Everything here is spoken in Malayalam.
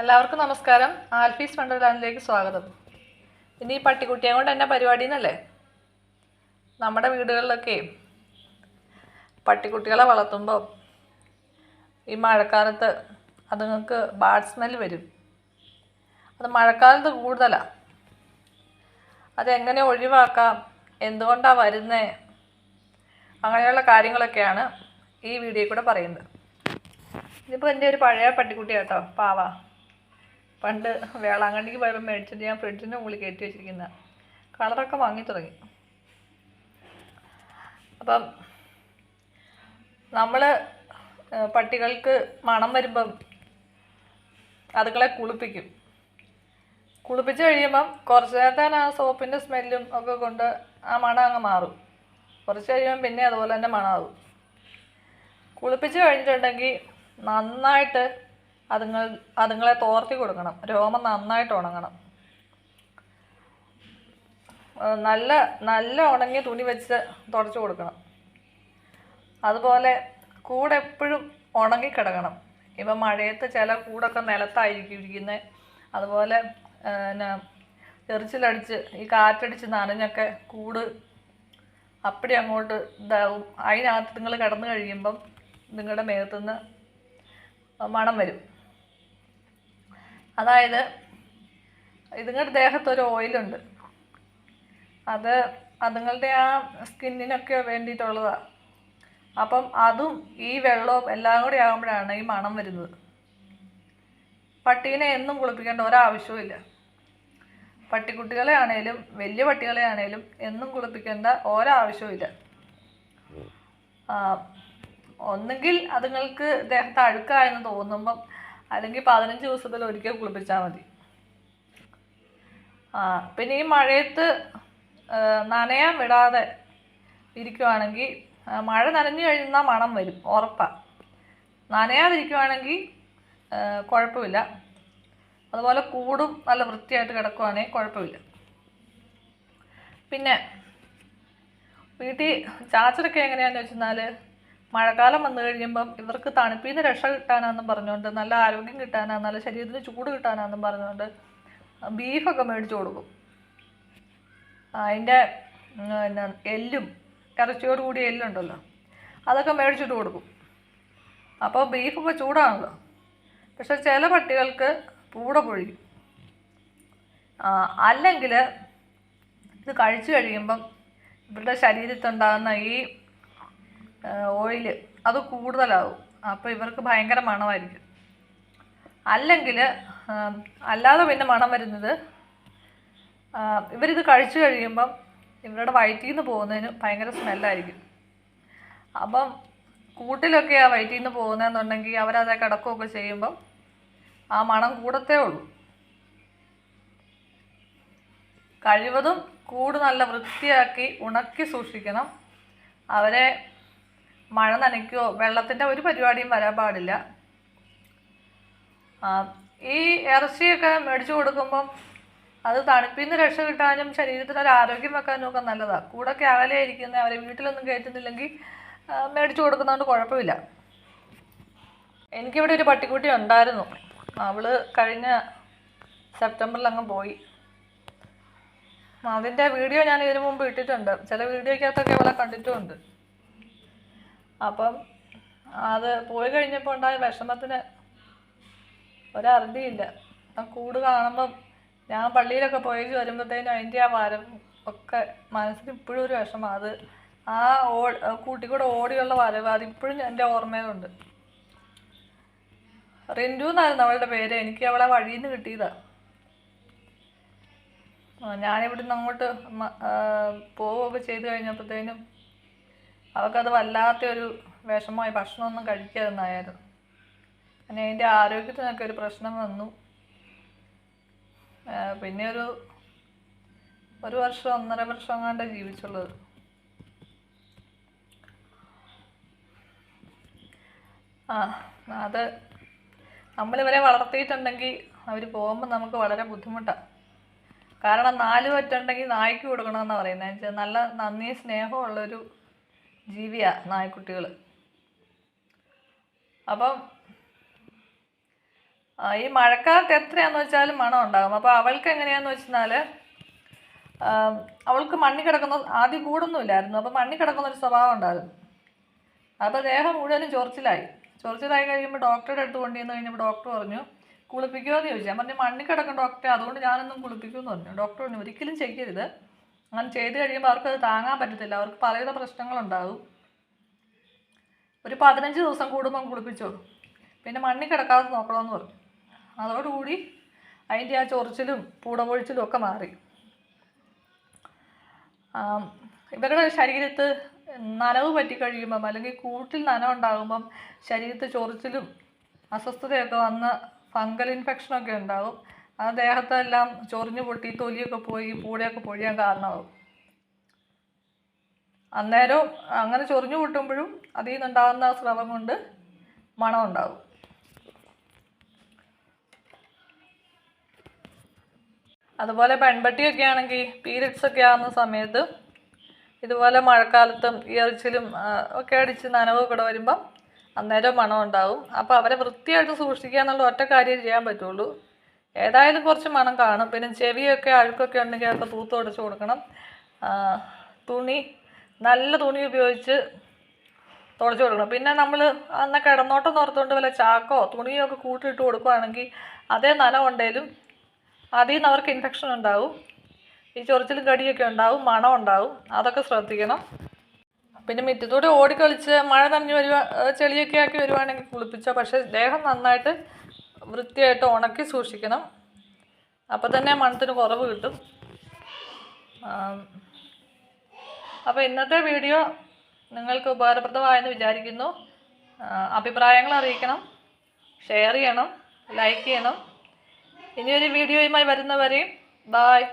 എല്ലാവർക്കും നമസ്കാരം. ആൽഫീസ് വണ്ടർലാൻഡിലേക്ക് സ്വാഗതം. ഇനി ഈ പട്ടിക്കുട്ടിയെ കൊണ്ട് എന്നെ പരിപാടി എന്നല്ലേ? നമ്മുടെ വീടുകളിലൊക്കെ പട്ടിക്കുട്ടികളെ വളർത്തുമ്പോൾ ഈ മഴക്കാലത്ത് അതുങ്ങൾക്ക് ബാഡ് സ്മെൽ വരും. അത് മഴക്കാലത്ത് കൂടുതലാണ് അതെങ്ങനെ ഒഴിവാക്കാം? എന്തുകൊണ്ടാണ് വരുന്നത് അങ്ങനെയുള്ള കാര്യങ്ങളൊക്കെയാണ് ഈ വീഡിയോ കൂടെ പറയുന്നത്. ഇതിപ്പോൾ എന്റെ ഒരു പഴയ പട്ടിക്കുട്ടി കേട്ടോ പാവ. പണ്ട് വേളാങ്കണ്ണിക്ക് പോയപ്പോൾ മേടിച്ചിട്ട് ഞാൻ ഫ്രിഡ്ജിന്റെ മുകളിൽ കയറ്റി വെച്ചിരിക്കുന്ന. കളറൊക്കെ വാങ്ങി തുടങ്ങി. അപ്പം നമ്മൾ പട്ടികൾക്ക് മണം വരുമ്പം അതുങ്ങളെ കുളിപ്പിക്കും. കുളിപ്പിച്ച് കഴിയുമ്പം കുറച്ച് നേരത്തേന് ആ സോപ്പിന്റെ സ്മെല്ലും ഒക്കെ കൊണ്ട് ആ മണം അങ്ങ് മാറും. കുറച്ച് കഴിയുമ്പം പിന്നെ അതുപോലെ തന്നെ മണമാകും. കുളിപ്പിച്ച് കഴിഞ്ഞിട്ടുണ്ടെങ്കിൽ നന്നായിട്ട് അതുങ്ങൾ അതുങ്ങളെ തോർത്തി കൊടുക്കണം. രോമം നന്നായിട്ട് ഉണങ്ങണം. നല്ല നല്ല ഉണങ്ങിയ തുണി വെച്ച് തുടച്ചു കൊടുക്കണം. അതുപോലെ കൂടെ എപ്പോഴും ഉണങ്ങിക്കിടക്കണം. ഇപ്പം മഴയത്ത് ചില കൂടൊക്കെ നിലത്തായിരിക്കും ഇരിക്കുന്നത് അതുപോലെ പിന്നെ എറിച്ചിലടിച്ച് ഈ കാറ്റടിച്ച് നനഞ്ഞൊക്കെ കൂട് അപ്പടി അങ്ങോട്ട് ഇതാവും. അതിനകത്ത് നിങ്ങൾ കിടന്നു കഴിയുമ്പം നിങ്ങളുടെ മേത്തുനിന്ന് മണം വരും. അതായത് ഇതുങ്ങളുടെ ദേഹത്ത് ഒരു ഓയിലുണ്ട് അത് അതുങ്ങളുടെ ആ സ്കിന്നിനൊക്കെ വേണ്ടിയിട്ടുള്ളതാണ് അപ്പം അതും ഈ വെള്ളവും എല്ലാം കൂടി ആകുമ്പോഴാണ് ഈ മണം വരുന്നത്. പട്ടീനെ എന്നും കുളിപ്പിക്കേണ്ട ഒരാവശ്യവും പട്ടിക്കുട്ടികളെ ആണേലും വലിയ പട്ടികളെ ആണേലും എന്നും കുളിപ്പിക്കേണ്ട ഒരാവശ്യവും ഇല്ല ആ, ഒന്നുകിൽ അതുങ്ങൾക്ക് ദേഹത്ത് അഴുക്കായെന്ന് തോന്നുമ്പം അല്ലെങ്കിൽ പതിനഞ്ച് ദിവസത്തിൽ ഒരിക്കൽ കുളിപ്പിച്ചാൽ മതി. ആ പിന്നെ ഈ മഴയത്ത് നനയാൻ വിടാതെ ഇരിക്കുവാണെങ്കിൽ മഴ നനഞ്ഞു കഴിഞ്ഞാൽ മണം വരും ഉറപ്പാണ് നനയാതിരിക്കുവാണെങ്കിൽ കുഴപ്പമില്ല. അതുപോലെ കൂടും നല്ല വൃത്തിയായിട്ട് കിടക്കുവാണെങ്കിൽ കുഴപ്പമില്ല. പിന്നെ വീട്ടിൽ ചാച്ചറൊക്കെ എങ്ങനെയാണെന്ന് വെച്ചെന്നാൽ മഴക്കാലം വന്നു കഴിയുമ്പം ഇവർക്ക് തണുപ്പിൽ നിന്ന് രക്ഷ കിട്ടാനാന്നും പറഞ്ഞുകൊണ്ട് നല്ല ആരോഗ്യം കിട്ടാനാ നല്ല ശരീരത്തിന് ചൂട് കിട്ടാനാന്നും പറഞ്ഞുകൊണ്ട് ബീഫൊക്കെ മേടിച്ചു കൊടുക്കും. അതിന്റെ പിന്നെ എല്ലും ഇറച്ചിയോട് കൂടിയ എല്ലുണ്ടല്ലോ അതൊക്കെ മേടിച്ചിട്ട് കൊടുക്കും. അപ്പോൾ ബീഫൊക്കെ ചൂടാണല്ലോ. പക്ഷെ ചില പട്ടികൾക്ക് പൂട പൊഴിയും. അല്ലെങ്കിൽ ഇത് കഴിച്ചു കഴിയുമ്പം ഇവരുടെ ശരീരത്തുണ്ടാകുന്ന ഈ ഓയിൽ അത് കൂടുതലാവും. അപ്പോൾ ഇവർക്ക് ഭയങ്കര മണമായിരിക്കും. അല്ലെങ്കിൽ അല്ലാതെ പിന്നെ മണം വരുന്നത് ഇവരിത് കഴിച്ചു കഴിയുമ്പം ഇവരുടെ വയറ്റിൽ നിന്ന് പോകുന്നതിന് ഭയങ്കര സ്മെല്ലായിരിക്കും. അപ്പം കൂട്ടിലൊക്കെയാണ് വയറ്റിൽ നിന്ന് പോകുന്നതെന്നുണ്ടെങ്കിൽ അവരത് കിടക്കുകയൊക്കെ ചെയ്യുമ്പം ആ മണം കൂടത്തേ ഉള്ളൂ. കഴിവതും കൂട് നല്ല വൃത്തിയാക്കി ഉണക്കി സൂക്ഷിക്കണം. അവരെ മഴ നനയ്ക്കുകയോ വെള്ളത്തിന്റെ ഒരു പരിപാടിയും വരാൻ പാടില്ല. ഈ ഇറച്ചിയൊക്കെ മേടിച്ചു കൊടുക്കുമ്പം അത് തണുപ്പിൽ നിന്ന് രക്ഷ കിട്ടാനും ശരീരത്തിന് ഒരു ആരോഗ്യം വെക്കാനും ഒക്കെ നല്ലതാണ് കൂടൊക്കെ ഇരിക്കുന്ന അവരെ വീട്ടിലൊന്നും കയറ്റുന്നില്ലെങ്കിൽ മേടിച്ചു കൊടുക്കുന്നതുകൊണ്ട് കുഴപ്പമില്ല. എനിക്കിവിടെ ഒരു പട്ടിക്കുട്ടി ഉണ്ടായിരുന്നു. അവൾ കഴിഞ്ഞ സെപ്റ്റംബറിൽ അങ്ങ് പോയി. അതിന്റെ വീഡിയോ ഞാൻ ഇതിനു മുമ്പ് ഇട്ടിട്ടുണ്ട്. ചില വീഡിയോക്കകത്തൊക്കെ അവളെ കണ്ടിട്ടുമുണ്ട്. അപ്പം അത് പോയി കഴിഞ്ഞപ്പോൾ ഉണ്ടായ വിഷമത്തിന് ഒരറുതിയില്ല. ആ കൂട് കാണുമ്പം ഞാൻ പള്ളിയിലൊക്കെ പോയി വരുമ്പോഴത്തേനും അതിന്റെ ആ വരം ഒക്കെ മനസ്സിന് ഇപ്പോഴും ഒരു വിഷമം. അത് ആ ഓ കൂട്ടിക്കൂടെ ഓടിയുള്ള വരവ് അതിപ്പോഴും എന്റെ ഓർമ്മയിലുണ്ട്. റിന്റു എന്നായിരുന്നു അവളുടെ പേര്. എനിക്ക് അവളെ വഴിയിൽ നിന്ന് കിട്ടിയതാ. ആ, ഞാനിവിടുന്ന് അങ്ങോട്ട് പോവുകയൊക്കെ ചെയ്ത് കഴിഞ്ഞപ്പോഴത്തേനും അവൾക്കത് വല്ലാത്തൊരു വിഷമമായി ഭക്ഷണമൊന്നും കഴിക്കാതെന്നായിരുന്നു പിന്നെ അതിന്റെ ആരോഗ്യത്തിനൊക്കെ ഒരു പ്രശ്നം വന്നു. പിന്നെ ഒരു ഒരു വർഷം ഒന്നര വർഷം കണ്ട് ജീവിച്ചുള്ളത്. ആ അത് നമ്മളിവരെ വളർത്തിയിട്ടുണ്ടെങ്കിൽ അവർ പോകുമ്പോൾ നമുക്ക് വളരെ ബുദ്ധിമുട്ടാണ് കാരണം നാല് പറ്റുണ്ടെങ്കിൽ നായ്ക്ക് കൊടുക്കണമെന്നാണ് പറയുന്നത് നല്ല നന്ദി സ്നേഹമുള്ളൊരു ജീവിയാണ് നായ്ക്കുട്ടികൾ അപ്പം ഈ മഴക്കാലത്ത് എത്രയാന്ന് വെച്ചാലും മണം ഉണ്ടാകും. അപ്പോൾ അവൾക്ക് എങ്ങനെയാന്ന് വെച്ചാൽ അവൾക്ക് മണ്ണി കിടക്കുന്ന ആദ്യം കൂടൊന്നുമില്ലായിരുന്നു. അപ്പോൾ മണ്ണി കിടക്കുന്ന ഒരു സ്വഭാവം ഉണ്ടായിരുന്നു. അപ്പോൾ ദേഹം മുഴുവനും ചൊറിച്ചിലായി. ചൊറിച്ചിലായി കഴിയുമ്പോൾ ഡോക്ടറുടെ അടുത്ത് കൊണ്ടുവന്ന് കഴിഞ്ഞപ്പോൾ ഡോക്ടർ പറഞ്ഞു കുളിപ്പിക്കുമോ എന്ന് ചോദിച്ചു. ഞാൻ പറഞ്ഞു മണ്ണി കിടക്കും ഡോക്ടറെ അതുകൊണ്ട് ഞാനൊന്നും കുളിപ്പിക്കുമെന്ന് പറഞ്ഞു. ഡോക്ടർ പറഞ്ഞു ഒരിക്കലും ചെയ്യരുത്. അങ്ങനെ ചെയ്ത് കഴിയുമ്പോൾ അവർക്ക് അത് താങ്ങാൻ പറ്റത്തില്ല. അവർക്ക് പലവിധ പ്രശ്നങ്ങളുണ്ടാകും. ഒരു പതിനഞ്ച് ദിവസം കൂടുമ്പം കുളിപ്പിച്ചു. പിന്നെ മണ്ണി കിടക്കാതെ നോക്കണമെന്ന് പറഞ്ഞു. അതോടുകൂടി അതിന്റെ ആ ചൊറിച്ചിലും പൂടപൊഴിച്ചിലും ഒക്കെ മാറി. ഇവരുടെ ശരീരത്ത് നനവ് പറ്റിക്കഴിയുമ്പം അല്ലെങ്കിൽ കൂട്ടിൽ നനവ് ഉണ്ടാകുമ്പം ശരീരത്ത് ചൊറിച്ചിലും അസ്വസ്ഥതയൊക്കെ വന്ന് ഫംഗൽ ഇൻഫെക്ഷനൊക്കെ ഉണ്ടാകും. ആ ദേഹത്തെല്ലാം ചൊറിഞ്ഞു പൊട്ടി തൊലിയൊക്കെ പോയി പൂടയൊക്കെ പൊഴിയാൻ കാരണമാകും അന്നേരം അങ്ങനെ ചൊറിഞ്ഞു പൊട്ടുമ്പോഴും അതിൽ നിന്നുണ്ടാകുന്ന സ്രവം കൊണ്ട് മണം ഉണ്ടാകും അതുപോലെ പെൺപട്ടിയൊക്കെ ആണെങ്കിൽ പീരിയഡ്സ് ഒക്കെ ആകുന്ന സമയത്ത് ഇതുപോലെ മഴക്കാലത്തും ഇയർച്ചിലും ഒക്കെ അടിച്ച് നനവ് കൂടെ വരുമ്പം അന്നേരം മണം ഉണ്ടാവും. അപ്പോൾ അവരെ വൃത്തിയായിട്ട് സൂക്ഷിക്കുക എന്നുള്ള ഒറ്റ കാര്യം ചെയ്യാൻ പറ്റുള്ളൂ. ഏതായാലും കുറച്ച് മണം കാണും. പിന്നെ ചെവിയൊക്കെ അഴുക്കൊക്കെ ഉണ്ടെങ്കിൽ അതൊക്കെ തൂത്ത് ഉടച്ച് കൊടുക്കണം. തുണി നല്ല തുണി ഉപയോഗിച്ച് തുടച്ചു കൊടുക്കണം. പിന്നെ നമ്മൾ അന്ന് കിടന്നോട്ടം ഓർത്തുകൊണ്ട് വല്ല ചാക്കോ തുണിയോ ഒക്കെ കൂട്ടിയിട്ട് കൊടുക്കുകയാണെങ്കിൽ അതേ നനവുണ്ടേലും അതിൽ നിന്ന് അവർക്ക് ഇൻഫെക്ഷൻ ഉണ്ടാവും. ഈ ചൊറിച്ചിലും കടിയൊക്കെ ഉണ്ടാവും മണം ഉണ്ടാവും. അതൊക്കെ ശ്രദ്ധിക്കണം. പിന്നെ മിറ്റത്തോടെ ഓടിക്കളിച്ച് മഴ നനഞ്ഞ് വരുവാ ചെളിയൊക്കെ ആക്കി വരുവാണെങ്കിൽ കുളിപ്പിച്ചോ. പക്ഷേ ദേഹം നന്നായിട്ട് വൃത്തിയായിട്ട് ഉണക്കി സൂക്ഷിക്കണം. അപ്പോൾ തന്നെ മണത്തിന് കുറവ് കിട്ടും. അപ്പോൾ ഇന്നത്തെ വീഡിയോ നിങ്ങൾക്ക് ഉപകാരപ്രദമായെന്ന് വിചാരിക്കുന്നു. അഭിപ്രായങ്ങൾ അറിയിക്കണം. ഷെയർ ചെയ്യണം. ലൈക്ക് ചെയ്യണം. ഇനിയൊരു വീഡിയോയുമായി വരുന്നവരെയും ബായ്